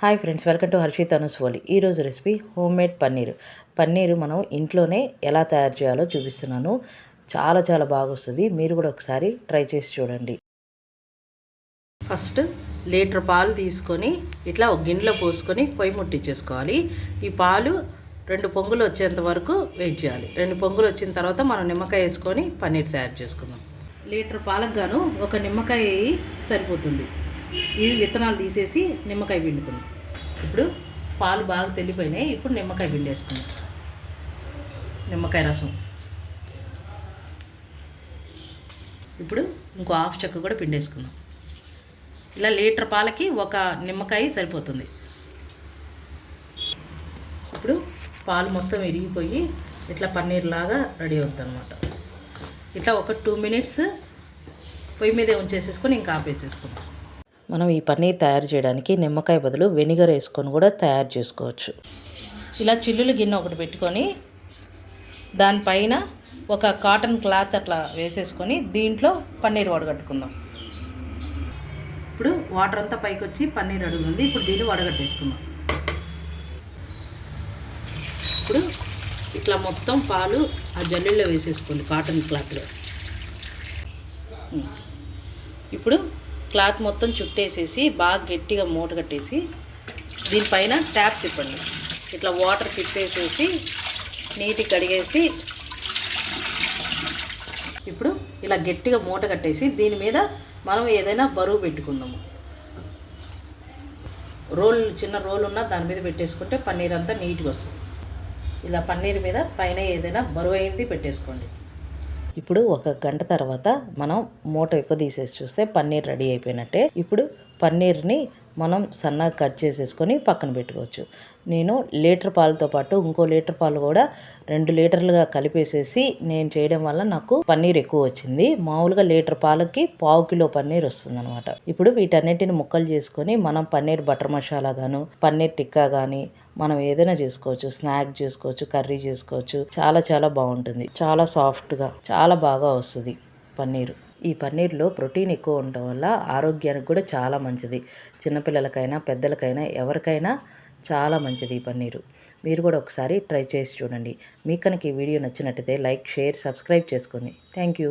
Hi friends welcome to Harshit Anuswali ఈరోజు recipe home made paneer. Paneer మనం ఇంట్లోనే ఎలా తయారు చేయాలో చూపిస్తున్నాను. చాలా చాలా బాగా వస్తుంది. మీరు కూడా ఒకసారి ట్రై చేసి చూడండి. ఫస్ట్ లీటర్ పాలు తీసుకొని ఇట్లా ఒక గిన్నెలో పోసుకొని పొయ్యి ముట్టించేసుకోవాలి. ఈ పాలు రెండు పొంగులు వచ్చేంత వరకు వెయిట్ చేయాలి. రెండు పొంగులు వచ్చిన తర్వాత మనం నిమ్మకాయ వేసుకొని పన్నీర్ తయారు చేసుకుందాం. లీటర్ పాలకు గాను ఒక నిమ్మకాయ సరిపోతుంది. ఇవి విత్తనాలు తీసేసి నిమ్మకాయ పిండుకున్నాం. ఇప్పుడు పాలు బాగా తెల్లిపోయినాయి ఇప్పుడు నిమ్మకాయ పిండేసుకున్నాం. నిమ్మకాయ రసం. ఇప్పుడు ఇంకో హాఫ్ చెక్క కూడా పిండేసుకుందాం ఇలా లీటర్ పాలకి ఒక నిమ్మకాయ సరిపోతుంది. ఇప్పుడు పాలు మొత్తం విరిగిపోయి ఇట్లా పన్నీర్ లాగా రెడీ అవుతుంది అనమాట ఇట్లా ఒక టూ మినిట్స్ పొయ్యి మీదే ఉంచేసేసుకొని ఇంకా ఆపేసేసుకుందాం. మనం ఈ పన్నీర్ తయారు చేయడానికి నిమ్మకాయ బదులు వెనిగర్ వేసుకొని కూడా తయారు చేసుకోవచ్చు. ఇలా చిల్లులు గిన్నె ఒకటి పెట్టుకొని దానిపైన ఒక కాటన్ క్లాత్ అట్లా వేసేసుకొని దీంట్లో పన్నీర్ వడగట్టుకుందాం. ఇప్పుడు వాటర్ అంతా పైకి వచ్చి పన్నీర్ అడుగుంది ఇప్పుడు దీన్ని వడగట్టేసుకుందాం. ఇప్పుడు ఇట్లా మొత్తం పాలు ఆ జల్లుల్లో వేసేసుకోండి కాటన్ క్లాత్లో. ఇప్పుడు క్లాత్ మొత్తం చుట్టేసేసి బాగా గట్టిగా మూట కట్టేసి దీనిపైన ట్యాప్ తిప్పండి ఇట్లా వాటర్ తిప్పేసేసి నీటి కడిగేసి ఇప్పుడు ఇలా గట్టిగా మూట కట్టేసి దీని మీద మనం ఏదైనా బరువు పెట్టుకుందాము. రోల్ చిన్న రోల్ ఉన్నా దాని మీద పెట్టేసుకుంటే పన్నీర్ అంతా నీట్గా వస్తుంది. ఇలా పన్నీర్ మీద పైన ఏదైనా బరువు అయింది పెట్టేసుకోండి. ఇప్పుడు ఒక గంట తర్వాత మనం మూట ఎక్కువ తీసేసి చూస్తే పన్నీర్ రెడీ అయిపోయినట్టే. ఇప్పుడు పన్నీర్ని మనం సన్నగా కట్ చేసేసుకొని పక్కన పెట్టుకోవచ్చు. నేను లీటర్ పాలతో పాటు ఇంకో లీటర్ పాలు కూడా రెండు లీటర్లుగా కలిపేసేసి నేను చేయడం వల్ల నాకు పన్నీర్ ఎక్కువ వచ్చింది. మామూలుగా లీటర్ పాలకి పావు కిలో పన్నీర్ వస్తుంది అనమాట ఇప్పుడు వీటన్నిటిని ముక్కలు చేసుకొని మనం పన్నీర్ బటర్ మసాలా గాను పన్నీర్ టిక్కా కానీ మనం ఏదైనా చేసుకోవచ్చు. స్నాక్ చేసుకోవచ్చు కర్రీ చేసుకోవచ్చు. చాలా చాలా బాగుంటుంది. చాలా సాఫ్ట్గా చాలా బాగా వస్తుంది. పన్నీరు. ఈ పన్నీర్లో ప్రోటీన్ ఎక్కువ ఉండటం వల్ల ఆరోగ్యానికి కూడా చాలా మంచిది. చిన్నపిల్లలకైనా పెద్దలకైనా ఎవరికైనా చాలా మంచిది ఈ పన్నీరు. మీరు కూడా ఒకసారి ట్రై చేసి చూడండి. మీకు కనుక ఈ వీడియో నచ్చినట్టయితే లైక్ షేర్ సబ్స్క్రైబ్ చేసుకోండి. Thank you.